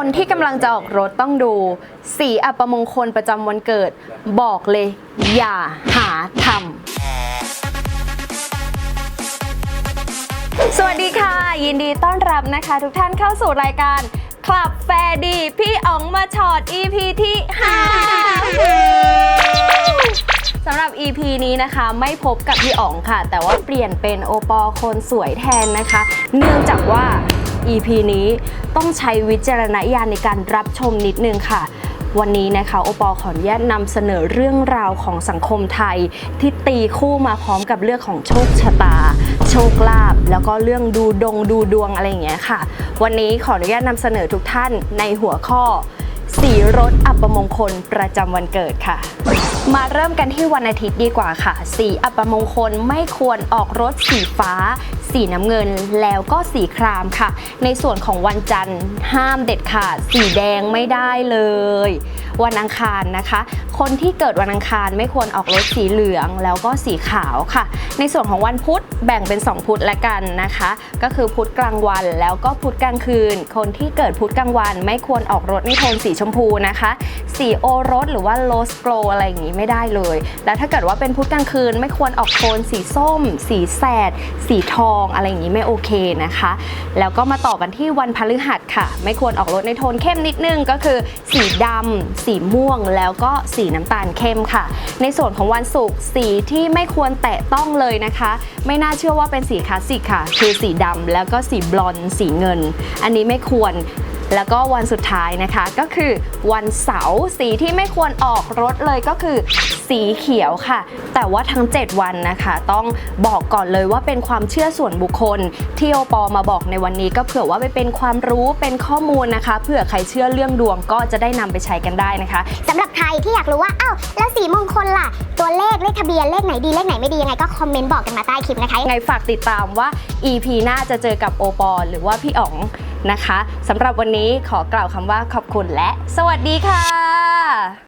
คนที่กำลังจะออกรถต้องดู สีอัปมงคลประจำวันเกิด บอกเลย อย่าหาทำสวัสดีค่ะ ยินดีต้อนรับนะคะ ทุกท่านเข้าสู่รายการคลับแฟดี พี่อ๋องมาชอด EP ที่5สำหรับ EP นี้นะคะไม่พบกับพี่อ๋องค่ะ แต่ว่าเปลี่ยนเป็นโอปอล์คนสวยแทนนะคะ เนื่องจากว่า EP นี้ต้องใช้วิจารณญาณในการรับชมนิดนึงค่ะ วันนี้นะคะโอปอล์ขออนุญาตนำเสนอเรื่องราวของสังคมไทย ที่ตีคู่มาพร้อมกับเรื่องของโชคชะตา โชคลาภแล้วก็เรื่องดูดงดูดวงอะไรอย่างเงี้ยค่ะ วันนี้ขออนุญาตนำเสนอทุกท่านในหัวข้อสีรถอัปมงคลประจำวันเกิดค่ะ มาเริ่มกันที่วันอาทิตย์ดีกว่าค่ะ สีอัปมงคลไม่ควรออกรถสีฟ้า สีน้ำเงินแล้วก็สีครามค่ะ ในส่วนของวันจันทร์ห้ามเด็ดขาดสีแดงไม่ได้เลย วันอังคารนะคะ คนที่เกิดวันอังคารไม่ควรออกรถสีเหลืองแล้วก็สีขาวค่ะ ในส่วนของวันพุธแบ่งเป็น 2 พุธละกันนะคะ ก็คือพุธกลางวันแล้วก็พุธกลางคืน คนที่เกิดพุธกลางวันไม่ควรออกรถในโทนสีชมพูนะคะ สีโอรสหรือว่าโลสโกลอะไรอย่างนี้ไม่ได้เลย แล้วถ้าเกิดว่าเป็นพุธกลางคืนไม่ควรออกโทนสีส้ม สีแสด สีทองอะไรอย่างนี้ไม่โอเคนะคะ แล้วก็มาต่อกันที่วันพฤหัสค่ะ ไม่ควรออกรถในโทนเข้มนิดนึงก็คือ สีดำสีม่วง แล้วก็สีน้ำตาลเข้มค่ะ ในส่วนของวันศุกร์สีที่ไม่ควรแตะต้องเลยนะคะ ไม่น่าเชื่อว่าเป็นสีคลาสสิกค่ะ คือสีดำแล้วก็สีบลอนด์สีเงิน อันนี้ไม่ควรแล้วก็วันสุดท้ายนะคะก็คือวันเสาร์สีที่ไม่ควรออกรถเลยก็คือสีเขียวค่ะ แต่ว่าทั้ง 7 วันนะคะ ต้องบอกก่อนเลยว่าเป็นความเชื่อส่วนบุคคล ที่โอปอมาบอกในวันนี้ก็เผื่อว่าไปเป็นความรู้เป็นข้อมูลนะคะเผื่อใครเชื่อเรื่องดวงก็จะได้นำไปใช้กันได้นะคะสำหรับใครที่อยากรู้ว่าอ้าวแล้วสีมงคลล่ะ ตัวเลขเลขทะเบียนเลขไหนดีเลขไหนไม่ดียังไงก็คอมเมนต์บอกกันมาใต้คลิปนะคะยังไงฝากติดตามว่า EP หน้าจะเจอกับโอปอหรือว่าพี่อ๋องนะคะสำหรับวันนี้ขอกล่าวคำว่าขอบคุณและ สวัสดีค่ะ